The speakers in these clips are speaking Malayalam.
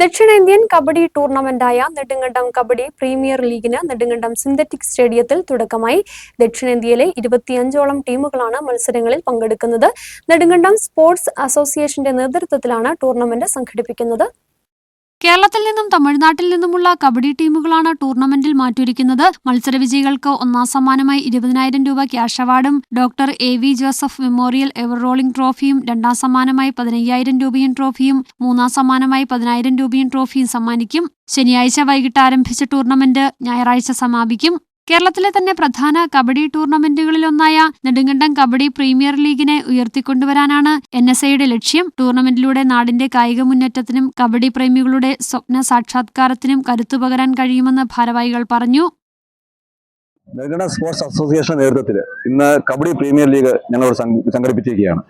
ദക്ഷിണേന്ത്യൻ കബഡി ടൂർണമെന്റായ നെടുങ്കണ്ടം കബഡി പ്രീമിയർ ലീഗിന് നെടുങ്കണ്ടം സിന്തറ്റിക് സ്റ്റേഡിയത്തിൽ തുടക്കമായി. ദക്ഷിണേന്ത്യയിലെ ഇരുപത്തിയഞ്ചോളം ടീമുകളാണ് മത്സരങ്ങളിൽ പങ്കെടുക്കുന്നത്. നെടുങ്കണ്ടം സ്പോർട്സ് അസോസിയേഷന്റെ നേതൃത്വത്തിലാണ് ടൂർണമെന്റ് സംഘടിപ്പിക്കുന്നത്. കേരളത്തിൽ നിന്നും തമിഴ്നാട്ടിൽ നിന്നുമുള്ള കബഡി ടീമുകളാണ് ടൂർണമെന്റിൽ മാറ്റുരയ്ക്കുന്നത് മത്സരവിജയികൾക്ക് ഒന്നാം സമ്മാനമായി ഇരുപതിനായിരം രൂപ ക്യാഷ് അവാർഡും doctor A V Joseph memorial ever rolling ട്രോഫിയും രണ്ടാം സമ്മാനമായി പതിനയ്യായിരം രൂപയും ട്രോഫിയും മൂന്നാം സമ്മാനമായി പതിനായിരം രൂപയും ട്രോഫിയും സമ്മാനിക്കും. ശനിയാഴ്ച വൈകിട്ട് ആരംഭിച്ച ടൂർണമെന്റ് ഞായറാഴ്ച സമാപിക്കും. കേരളത്തിലെ തന്നെ പ്രധാന കബഡി ടൂർണമെന്റുകളിലൊന്നായ നെടുങ്കണ്ടം കബഡി പ്രീമിയർ ലീഗിനെ ഉയർത്തിക്കൊണ്ടുവരാനാണ് എൻ എസ് ഐയുടെ ലക്ഷ്യം. ടൂർണമെന്റിലൂടെ നാടിന്റെ കായിക മുന്നേറ്റത്തിനും കബഡി പ്രേമികളുടെ സ്വപ്ന സാക്ഷാത്കാരത്തിനും കരുത്തു പകരാൻ കഴിയുമെന്ന് ഭാരവാഹികൾ പറഞ്ഞു. നെടുങ്കണ്ടം സ്പോർട്സ് അസോസിയേഷൻ നേതൃത്വത്തിൽ ഇന്ന് കബഡി പ്രീമിയർ ലീഗ് ഞങ്ങൾ സംഘടിപ്പിച്ചിരിക്കുകയാണ്.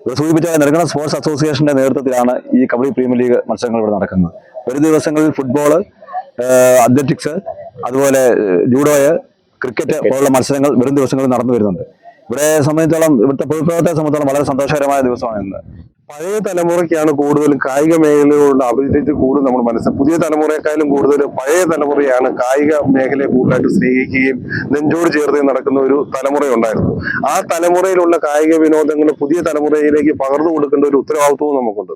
ഇവിടെ സൂചിപ്പിച്ച നെടുങ്കണ്ടം സ്പോർട്സ് അസോസിയേഷന്റെ നേതൃത്വത്തിലാണ് ഈ കബഡി പ്രീമിയർ ലീഗ് മത്സരങ്ങൾ ഇവിടെ നടക്കുന്നത്. ഒരു ദിവസങ്ങളിൽ ഫുട്ബോൾ അത്ലറ്റിക്സ് അതുപോലെ ജൂഡോയ് ക്രിക്കറ്റ് പോലുള്ള മത്സരങ്ങൾ വരും ദിവസങ്ങളിൽ നടന്നു വരുന്നുണ്ട്. ഇവിടെ സംബന്ധിച്ചോളം ഇവിടുത്തെ പൊതുപ്രവർത്തകരെ സംബന്ധിച്ചോളം വളരെ സന്തോഷകരമായ ദിവസമാണ് ഇന്ന്. പഴയ തലമുറയ്ക്കാണ് കൂടുതലും കായിക മേഖലകളുടെ അഭിരുചി കൂടുതൽ നമ്മൾ മനസ്സിൽ പുതിയ തലമുറയെക്കാളും കൂടുതൽ പഴയ തലമുറയാണ് കായിക മേഖലയെ കൂടുതലായിട്ട് സ്നേഹിക്കുകയും നെഞ്ചോട് ചേർത്ത് നടക്കുന്ന ഒരു തലമുറയുണ്ടായിരുന്നു. ആ തലമുറയിലുള്ള കായിക വിനോദങ്ങൾ പുതിയ തലമുറയിലേക്ക് പകർന്നു കൊടുക്കേണ്ട ഒരു ഉത്തരവാദിത്വവും നമുക്കുണ്ട്.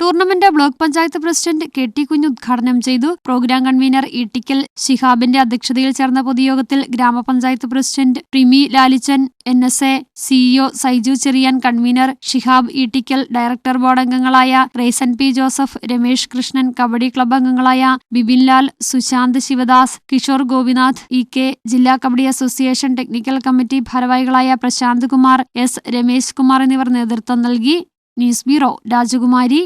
Tournament block panchayat president K T Kunju ഉദ്ഘാടനം ചെയ്തു. പ്രോഗ്രാം കൺവീനർ ഇട്ടിക്കൽ ശിഹാബിന്റെ അധ്യക്ഷതയിൽ ചേർന്ന പൊതുയോഗത്തിൽ grama panchayat president Primi Lalichan N S A CEO Saiju Cherian convener Shihab Ittikkal director board അംഗങ്ങളായ Resan P Joseph Ramesh Krishnan kabaddi club അംഗങ്ങളായ ബിപിൻ ലാൽ സുശാന്ത് ശിവദാസ് കിഷോർ ഗോപിനാഥ് ഇ കെ ജില്ലാ കബഡി അസോസിയേഷൻ ടെക്നിക്കൽ കമ്മിറ്റി ഭാരവാഹികളായ പ്രശാന്ത് കുമാർ എസ് രമേശ് കുമാർ എന്നിവർ നേതൃത്വം നൽകി. ന്യൂസ് ബ്യൂറോ രാജകുമാരി.